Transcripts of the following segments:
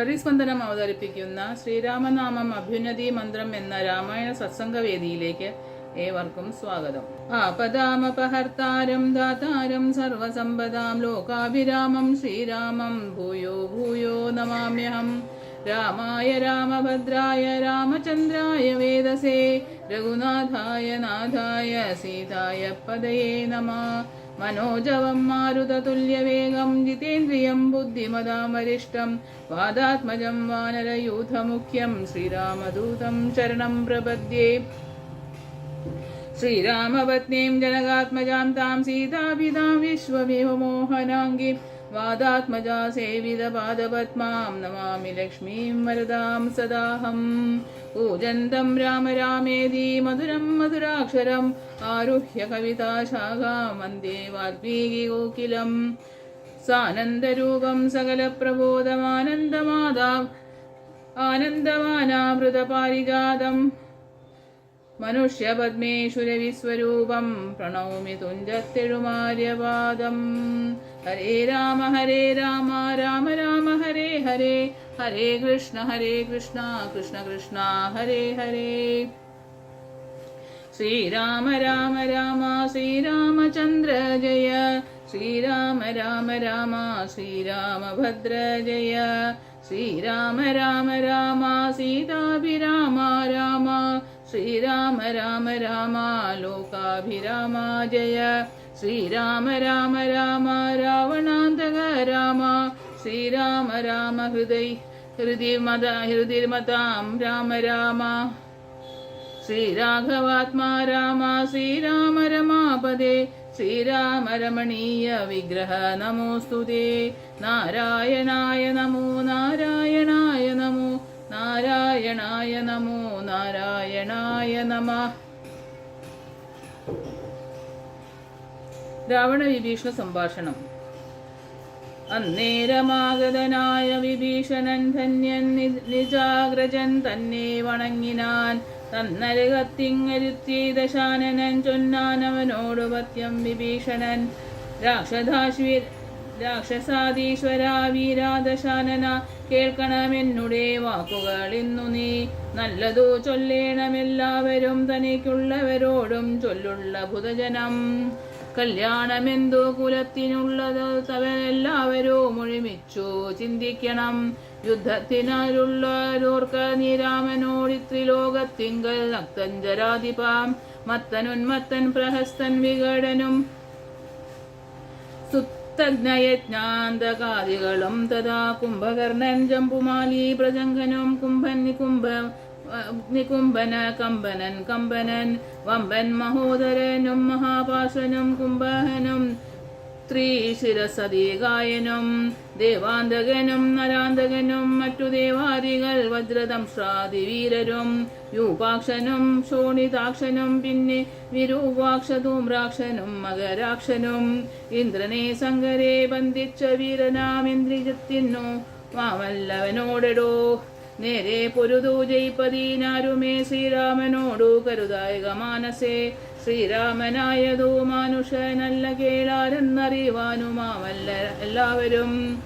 കളറി സ്പന്ദനം അവതരിപ്പിക്കുന്ന ശ്രീരാമനാമം അഭ്യുന്നതി മന്ത്രം എന്ന രാമായണ സത്സംഗവേദിയിലേക്ക് ഏവർക്കും സ്വാഗതം. ആപദാമപഹർത്താരം ദാതാരം സർവസമ്പദാം ലോകാഭിരാമം ശ്രീരാമം ഭൂയോ ഭൂയോ നമാമ്യഹം. രാമായ രാമഭദ്രായ രാമചന്ദ്രായ വേദസേ രഘുനാഥായ നാഥായ സീതായ പദയേ നമ. മനോജവം മാരുതതുല്യവേഗം ജിതേന്ദ്രിയം ബുദ്ധിമതാം വാദാത്മജം വാനരയൂഥമുഖ്യം ശ്രീരാമദൂതം ശരണം പ്രപദ്യേ. ശ്രീരാമപത്നീം ജനകാത്മജാം താം സീതാപിതാം വിശ്വവിമോഹനാംഗീം വാദാത്മജാ സേവിതപാദപത്മാം നമാമി ലക്ഷ്മീം വരദാം സദാഹം പൂജന്തം രാമ രാമേതി മധുരം മധുരാക്ഷരം ആരുഹ്യ കവിതാശാഖാം വന്ദേ വാൽമീകി കോകിലം സാനന്ദരൂപം സകലപ്രബോധമാനന്ദമാതാം ആനന്ദമാനാമൃതപാരിജാതം മനുഷ്യപദ്മേശ്വരവിസ്വരൂപം പ്രണൗമി തുഞ്ചത്തെഴുമാര്യപാദം ഹരേ രാമ ഹരേ രാമ രാമ രാമ ഹരേ ഹരേ ഹരേ കൃഷ്ണ ഹരേ കൃഷ്ണ കൃഷ്ണ കൃഷ്ണ ഹരേ ഹരേ ശ്രീരാമ രാമ രാമ ശ്രീരാമചന്ദ്ര ജയ ശ്രീരാമ രാമ രാമ ശ്രീരാമഭദ്ര ജയ ശ്രീരാമ രാമ രാമ സീതാഭിരാമ രാമ ശ്രീരാമ രാമ രാമ ലോകാഭിരാമ ജയ. ശ്രീരാമ രാമ രാമ രാവണാന്തക രാമ. ശ്രീരാമ രാമ ഹൃദയ ഹൃദിമത ഹൃദിമതാം രാമ രാമ. ശ്രീരാഘവാത്മാ രാമ ശ്രീരാമ രമാപദേ. ശ്രീരാമ രമണീയ വിഗ്രഹ നമോസ്തുതേ. നാരായണായ നമോ നാരായണായ നമോ. നാരായണായ നമോ നാരായണായ നമ. രാവണ വിഭീഷണ സംഭാഷണം. അന്നേരമാഗതനായ വിഭീഷണൻ ധന്യൻ നിജാഗ്രജൻ തന്നെ വണങ്ങിനാൻ തന്നരകത്തിങ്ങരുത്തി ദശാനനൻ ചൊന്നാനവനോട് പത്യം വിഭീഷണൻ. രാക്ഷസാധീശ്വര വീരാദശാനന കേൾക്കണമെന്നുടെ വാക്കുകൾ ഇന്നു നീ നല്ലതു ചൊല്ലേണമെല്ലാവരും തനിക്കുള്ളവരോടും ചൊല്ലുള്ള ഭുതജനം. കല്യാണമെന്തു കുലത്തിനുള്ളത് തവരെല്ലാവരും ഒഴിമിച്ചു ചിന്തിക്കണം. യുദ്ധത്തിനാലുള്ളവരോർക്ക് നീരാമനോടിത്രിലോകത്തിങ്കൽ നക്തഞ്ചരാധിപാം മത്തനുന്മത്തൻ പ്രഹസ്തൻ വികടനും സുത്തജ്ഞയജ്ഞാന്തകാദികളും തഥാ കുംഭകർണൻ ജംബുമാലി പ്രജങ്കനും കുംഭൻ നികുംഭ നികുംഭന കമ്പനൻ കമ്പനൻ വമ്പൻ മഹോദരനും മഹാപാശനും കുംഭഹനും ത്രീശിരസതീകായനും ദേവാന്തകനും നരാന്തകനും മറ്റു ദേവാദികൾ വജ്രദംശ്രാതിവീരരും യൂപാക്ഷനും ശോണിതാക്ഷനും പിന്നെ വിരൂപാക്ഷധൂമ്രാക്ഷനും മകരാക്ഷനും. ഇന്ദ്രനെ സങ്കരെ ബന്ധിച്ച വീരനാം ഇന്ദ്രിജത്തിന്നു മാമല്ലവനോടെടോ നേരെ പൊരുതു ജയിപ്പതിനാരുമേ ശ്രീരാമനോടു കരുതായക മാനസേ. ശ്രീരാമനായതു മാനുഷനല്ല കേളാരെന്നറിയുവാനുമാമല്ല എല്ലാവരും.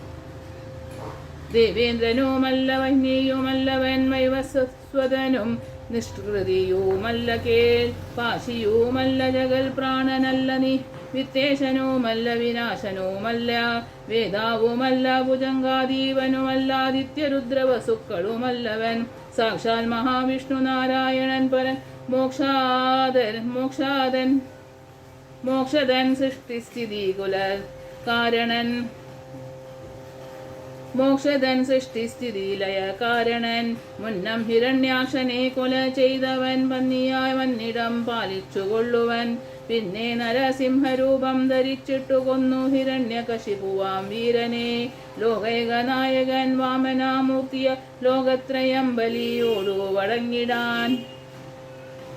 ദേവേന്ദ്രനുമല്ല വന്യയുമല്ലവൻ വൈവസ്വതനും നിഷ്കൃതിയുമല്ല കേൾ പാശിയുമല്ല ജഗൽ പ്രാണനല്ല നീ വിത്തേശനുമല്ല വിനാശനുമല്ല വേദാവുമല്ല ഭുജങ്കാദീപനുമല്ല ആദിത്യരുദ്രവസുക്കളുമല്ലവൻ സാക്ഷാൽ മഹാവിഷ്ണു നാരായണൻ പരൻ മോക്ഷാദൻ മോക്ഷാദൻ മോക്ഷതൻ സൃഷ്ടിസ്ഥിതി കുല കാരണൻ. മോക്ഷതൻ സൃഷ്ടിസ്ഥിതി ലയ കാരണൻ. മുന്നം ഹിരണ്യാക്ഷനെ കൊല ചെയ്തവൻ പന്നിയായി വന്നിടം പാലിച്ചു കൊള്ളുവൻ. പിന്നെ നരസിംഹരൂപം ധരിച്ചിട്ടു കൊന്നു ഹിരണ്യകശിപുവാം വീരനെ. ലോകൈകനായകൻ വാമനാമൂർത്തിയ ലോകത്രയം ബലിയോടു വടങ്ങിടാൻ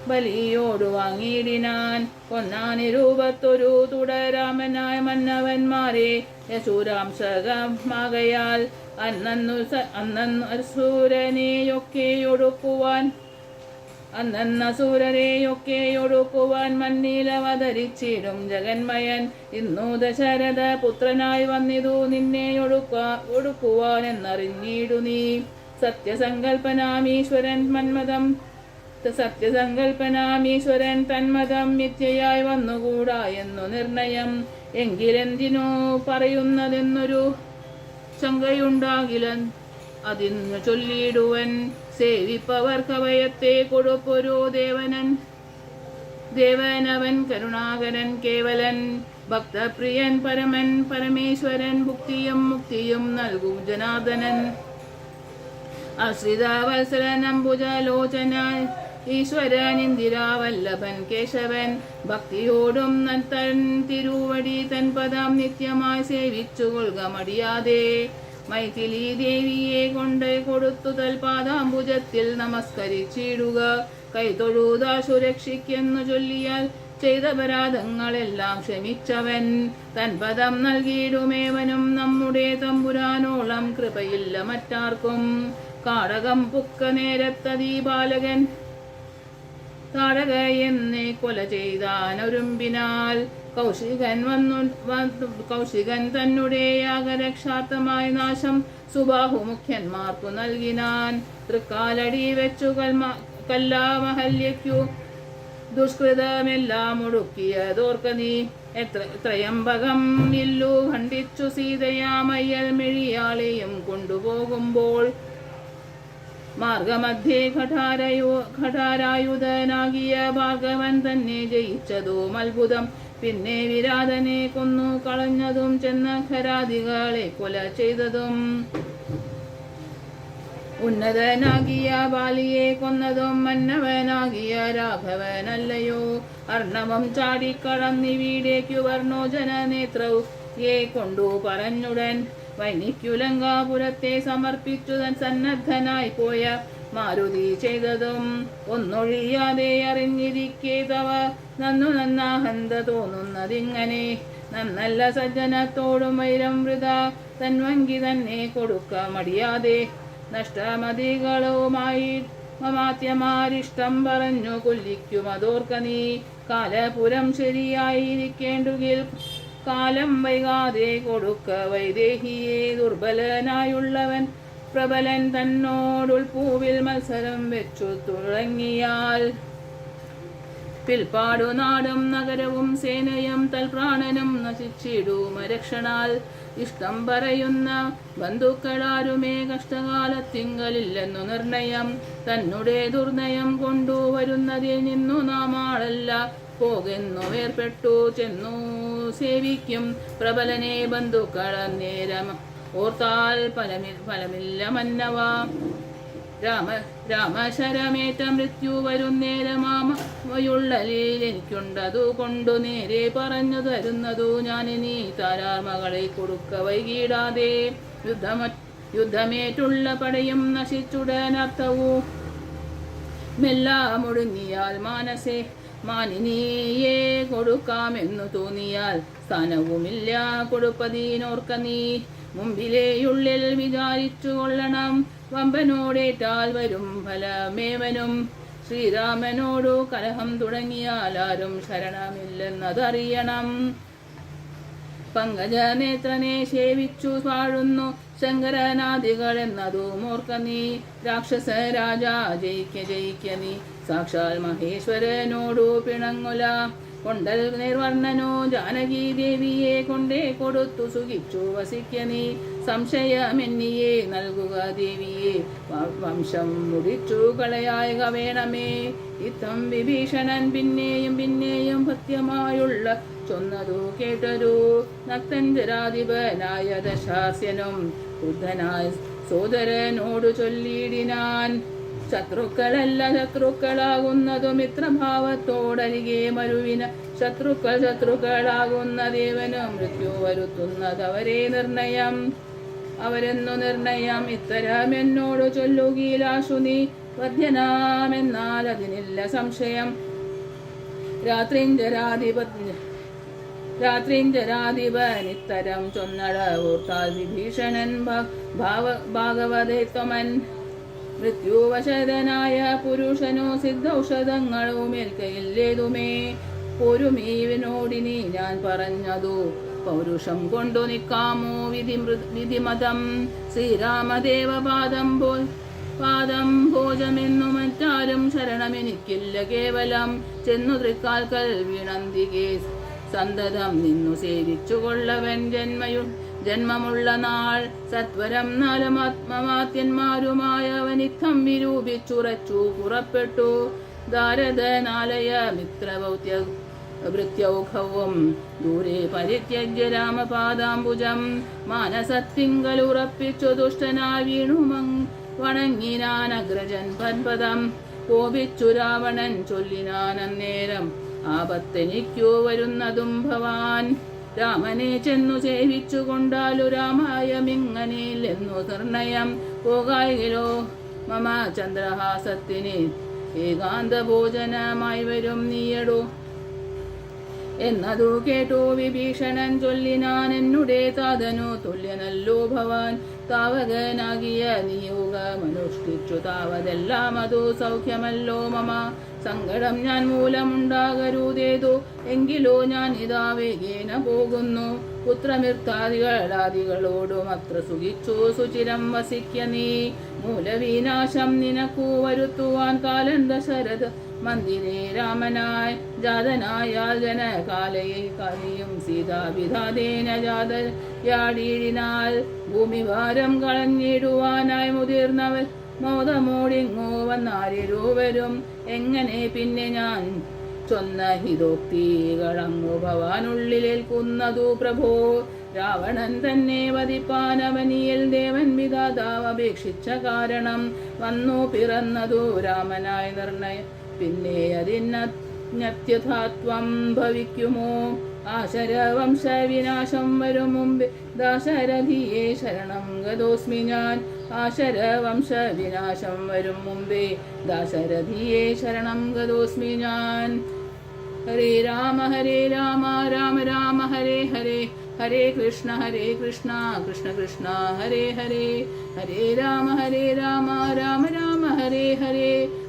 ബലിയോടു വാങ്ങിയിടിനാൻ. കൊന്നാനി രൂപത്തൊരു തുടരാമനായ മന്നവന്മാരെ യശൂരാംശകമാകയാൽ അന്നു അന്നു അസൂരനെയൊക്കെയൊടുക്കുവാൻ അന്നന്ന അന്നസൂരരെയൊക്കെ ഒടുക്കുവാൻ മന്നീലവതരിച്ചിടും ജഗന്മയൻ. ഇന്നു ദശരഥ പുത്രനായി വന്നിതു നിന്നെ ഒടുക്ക ഒടുക്കുവാൻ എന്നറിഞ്ഞിടു നീ. സത്യസങ്കൽപ്പനാമീശ്വരൻ മന്മതം സത്യസങ്കൽപ്പനാമീശ്വരൻ തന്മതം മിഥ്യയായി വന്നുകൂടാ എന്നു നിർണയം. എങ്കിലെന്തിനോ പറയുന്നതെന്നൊരു ശങ്കയുണ്ടാകില അതിന്നു ചൊല്ലിയിടുവൻ സേവിപ്പവർ കവയത്തെ കൊടുപ്പൊരു ദേവനൻ. ദേവനവൻ കരുണാകരൻ കേവലൻ. ഭക്തപ്രിയൻ പരമൻ പരമേശ്വരൻ ഭുക്തിയും മുക്തിയും നൽകും ജനാർദ്ദനൻ. അശ്രിതാവത്സരൻ അംബുജലോചന ഈശ്വരൻ ഇന്ദിരാവല്ലഭൻ കേശവൻ ഭക്തിയോടും തൻ തിരുവടി തൻ പദം നിത്യമായി സേവിച്ചു കൊള്ളുക മടിയാതെ. മൈഥിലി ദേവിയെ കൊണ്ട് കൊടുത്തു തൽപാദാംബുജത്തിൽ നമസ്കരിച്ചിടുക. കൈതൊഴുതാ സുരക്ഷിക്കെന്നു ചൊല്ലിയാൽ ചെയ്ത പരാധങ്ങളെല്ലാം ക്ഷമിച്ചവൻ. തൻ പദം നൽകിയിടുമേവനും നമ്മുടെ തമ്പുരാനോളം കൃപയില്ല മറ്റാർക്കും. കാടകം പുക്ക നേരത്തതീ ബാലകൻ താടക എന്നെ കൊല ചെയ്താനൊരുമ്പിനാൽ. കൗശികൻ വന്നു കൗശികൻ തന്നെ യാഗരക്ഷാർത്ഥമായ നാശം സുബാഹു മുഖ്യന്മാർക്കു നൽകിനാൻ. തൃക്കാലടി വെച്ചു കൽമ കല്ലാമഹല്യയ്ക്കു. ദുഷ്കൃതമെല്ലാം ഒടുക്കിയതോർക്ക നീ. എത്ര ത്രയംബകം ഇല്ലു ഖണ്ഡിച്ചു സീതയാമയ്യൽ മെഴിയാളെയും കൊണ്ടുപോകുമ്പോൾ മാർഗമധ്യേ ഘടാരയോ ഘടാരായുധനാകിയ ഭാഗവൻ തന്നെ ജയിച്ചതും അത്ഭുതം. പിന്നെ വിരാതനെ കൊന്നു കളഞ്ഞതും ചെന്ന ഖരാദികളെ കൊല ചെയ്തതും. ഉന്നതനാകിയ ബാലിയെ കൊന്നതും മന്നവനാകിയ രാഘവനല്ലയോ. അർണവം ചാടിക്കടന്നിവിടേക്കു വർണോജന നേത്രയെ കൊണ്ടു പറഞ്ഞുടൻ. വൈനിക്കു ലങ്കാപുരത്തെ സമർപ്പിച്ചു തൻ സന്നദ്ധനായി പോയ മാരുതി ചെയ്തതും ഒന്നൊഴിയാതെ അറിഞ്ഞിരിക്കെ തവ. നന്നു നന്നാഹന്ത തോന്നുന്നതിങ്ങനെ നന്നല്ല സജ്ജനത്തോടും വൈരം വൃത. തൻവങ്കി തന്നെ കൊടുക്ക മടിയാതെ നഷ്ടമതികളുമായി മമാത്യമാരിഷ്ടം പറഞ്ഞു കൊല്ലിക്കും നീ. കാലപുരം ശരിയായിരിക്കേണ്ടുകിൽ കാലം വൈകാതെ കൊടുക്ക വൈദേഹിയെ ദുർബലനായുള്ളവൻ. പ്രബലൻ തന്നോടുൾപൂവിൽ മത്സരം വെച്ചു തുടങ്ങിയാൽ. പിൽപ്പാടു നാടും നഗരവും സേനയും തൽപ്രാണനും നശിച്ചിടും രക്ഷണാൽ ഇഷ്ടം പറയുന്ന ബന്ധുക്കളാരുമേ കഷ്ടകാലത്തിങ്കലില്ലെന്നു നിർണയം. തന്നെ ദുർനയം കൊണ്ടുവരുന്നതിൽ നിന്നു നാം ആളല്ല. പോകുന്നു ഏർപ്പെട്ടു ചെന്നു സേവിക്കും പ്രബലനെ ബന്ധുക്കൾ നേരം ഓർത്താൽ ഫലമി ഫലമില്ല മന്നവ രാമ രാമശരമേറ്റ മൃത്യു വരുന്നേരമാമയുള്ളലിൽ എനിക്കുണ്ടതു കൊണ്ടു നേരെ പറഞ്ഞു തരുന്നതു ഞാനിനി താരാർമകളെ കൊടുക്ക വൈകിടാതെ. യുദ്ധമ യുദ്ധമേറ്റുള്ള പടയും നശിച്ചുടനർത്ഥവും. മെല്ലാം ഒടുങ്ങിയാൽ മാനസേ മാനിനിയെ കൊടുക്കാമെന്നു തോന്നിയാൽ സ്ഥാനവുമില്ല. കൊടുപ്പതിനോർക്ക നീ മുമ്പിലേയുള്ളിൽ വിചാരിച്ചു കൊള്ളണം. വമ്പനോടേറ്റാൽ വരും ഫലമേവനും. ശ്രീരാമനോടു കലഹം തുടങ്ങിയാൽ ആരും ശരണമില്ലെന്നതറിയണം. പങ്കജനേത്രനെ സേവിച്ചു വാഴുന്നു ശങ്കരനാദികൾ എന്നതു മൂർക്ക നീ രാക്ഷസ രാജാ ജയിക്ക ജയിക്ക നീ. സാക്ഷാൽ മഹേശ്വരനോടു പിണങ്ങുല. കൊണ്ടൽ നിർവർണനോ ജാനകി ദേവിയെ കൊണ്ടേ കൊടുത്തു സുഖിച്ചു വസിക്ക നീ. സംശയമെന്നിയെ നൽകുക ദേവിയെ. വംശം മുടിച്ചു കളയായക വേണമേ. ഇത്തം വിഭീഷണൻ പിന്നെയും പിന്നെയും ഭത്യമായുള്ള ചൊന്നതു കേട്ടൊരു നക്തഞ്ചരാധിപനായ ദശാസ്യനും ബുദ്ധനായ സോദരനോടു ചൊല്ലിയിടിനാൻ. ശത്രുക്കളല്ല ശത്രുക്കളാകുന്നതു മിത്രഭാവത്തോടരികെ മരുവിന ശത്രുക്കൾ ശത്രുക്കളാകുന്ന ദേവനും മൃത്യു വരുത്തുന്നത് അവരെ നിർണയം. അവരെന്നു നിർണയം? ഇത്തരം എന്നോട് ചൊല്ലുകീലാശു നീ അതിനില്ല സംശയം. രാത്രിഞ്ചരാധിപ രാത്രിഞ്ചരാധിപൻ ഇത്തരം ചൊന്നട ഓർത്താൽ വിഭീഷണൻ ഭാഗവതത്വമൻ മൃത്യുവശതനായ പുരുഷനോ സിദ്ധൌഷധങ്ങളോ മേൽക്കയില്ലേതുമേ പൊരുമീവിനോടിനി ഞാൻ പറഞ്ഞതു. പൗരുഷം കൊണ്ടു നിൽക്കാമോ വിധി വിധിമതം? ശ്രീരാമദേവപാദം പോൽ പാദം ഭോജമെന്നു മറ്റാരും ശരണമെനിക്കില്ല കേവലം. ചെന്നു തൃക്കാൽക്കൽ വിണന്തികേ. സന്തതം നിന്നു സേവിച്ചുകൊള്ളവൻ ജന്മയു ജന്മമുള്ള നാൾ സത്വരം നാലമാത്മമാത്യന്മാരുമായ അവനിത്തം വിരൂപിച്ചുറച്ചു പുറപ്പെട്ടു. ദാരദനാലയ മിത്രഭൗത്യ വൃത്യൗഘവും ദൂരെ പരിത്യജ്യ രാമപാദാംബുജം. മാനസത്തിങ്കലുറപ്പിച്ചു ദുഷ്ടനാ വീണുമങ് വണങ്ങിനാൻ അഗ്രജൻ പൻപദം. കോപിച്ചു രാവണൻ ചൊല്ലിനാനന്നേരം ആപത്തെനിക്കു വരുന്നതും ഭവാൻ. രാമനെ ചെന്നു സേവിച്ചു കൊണ്ടാലു രാമായമിങ്ങനെയില്ലെന്നു നിർണയം. പോകായിലോ? മമ ചന്ദ്രഹാസത്തിന് ഏകാന്ത ഭോജനമായി വരും നീയടോ. എന്നതു കേട്ടു വിഭീഷണൻ ചൊല്ലിനാൻ എന്നുടേ താതനു തുല്യനല്ലോ ഭവാൻ. താവകനാകിയ നിയോഗമനുഷ്ഠിച്ചു താവതെല്ലാം അതു സൗഖ്യമല്ലോ മമ? സങ്കടം ഞാൻ മൂലമുണ്ടാകരുതേതു? എങ്കിലോ ഞാൻ ഇതാ വേഗേന പോകുന്നു. പുത്രമിർത്താദികളാദികളോടും അത്ര സുഖിച്ചു? സുചിരം വസിക്ക നീ. മൂലവിനാശം നിനക്കു വരുത്തുവാൻ കാലൻ ദശരഥ മന്ദിരേ രാമനായ ജാതനായാൽ ജനകാലയെ കാലിയും സീതാവിധാതേന ഭൂമി ഭൂമിഭാരം കളഞ്ഞിടുവാനായി മുതിർന്നവർ മോദമോടിങ്ങോ വന്നാരിരൂവരും എങ്ങനെ പിന്നെ ഞാൻ? ചൊന്ന ഹിതോക്തികളങ്ങു ഭവാനുള്ളിലേൽക്കുന്നതു പ്രഭോ. രാവണൻ തന്നെ വധിപ്പാനവനിയൽ ദേവൻ വിധാതാവ് അപേക്ഷിച്ച കാരണം വന്നു പിറന്നതു രാമനായ നിർണയം പിന്നെ അതിനത്യഥാത്വം ഭവിക്കുമോ? ആശരവംശവിനാശം വരും മുമ്പ്. ദാശരഥിയെ ശരണം ഗതോസ്മി ഞാൻ. ആശരവംശവിനാശം വരും മുമ്പേ. ദാശരഥിയെ ശരണം ഗതോസ്മി ഞാൻ. ഹരേ രാമ ഹരേ രാമ രാമ രാമ ഹരേ ഹരേ. ഹരേ കൃഷ്ണ ഹരേ കൃഷ്ണ കൃഷ്ണ കൃഷ്ണ ഹരേ ഹരേ. ഹരേ രാമ ഹരേ രാമ രാമ രാമ ഹരേ ഹരേ.